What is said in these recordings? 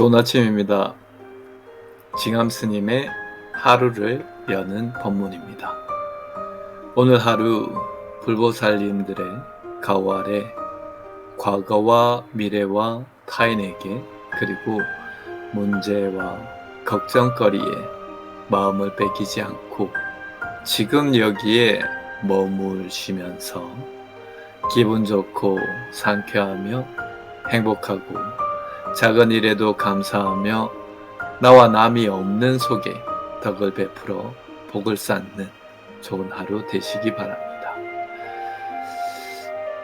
좋은 아침입니다. 징함 스님의 하루를 여는 법문입니다. 오늘 하루 불보살님들의 가오 아래 과거와 미래와 타인에게 그리고 문제와 걱정거리에 마음을 뺏기지 않고 지금 여기에 머물시면서 기분 좋고 상쾌하며 행복하고 작은 일에도 감사하며 나와 남이 없는 속에 덕을 베풀어 복을 쌓는 좋은 하루 되시기 바랍니다.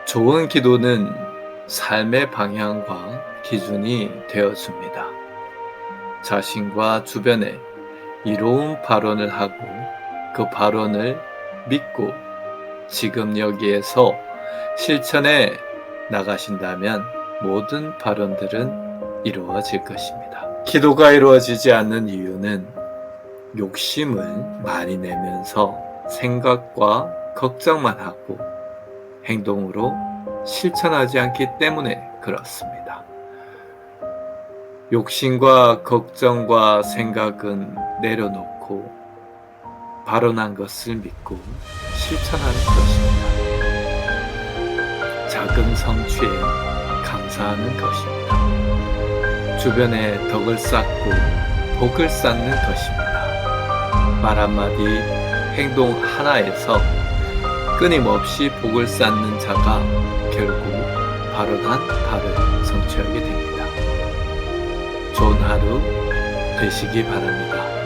좋은 기도는 삶의 방향과 기준이 되어줍니다. 자신과 주변에 이로운 발언을 하고 그 발언을 믿고 지금 여기에서 실천해 나가신다면 모든 발언들은 이루어질 것입니다. 기도가 이루어지지 않는 이유는 욕심을 많이 내면서 생각과 걱정만 하고 행동으로 실천하지 않기 때문에 그렇습니다. 욕심과 걱정과 생각은 내려놓고 발언한 것을 믿고 실천하는 것입니다. 작은 성취에 감사하는 것입니다. 주변에 덕을 쌓고 복을 쌓는 것입니다. 말 한마디, 행동 하나에서 끊임없이 복을 쌓는 자가 결국 발언한 바를 성취하게 됩니다. 좋은 하루 되시기 바랍니다.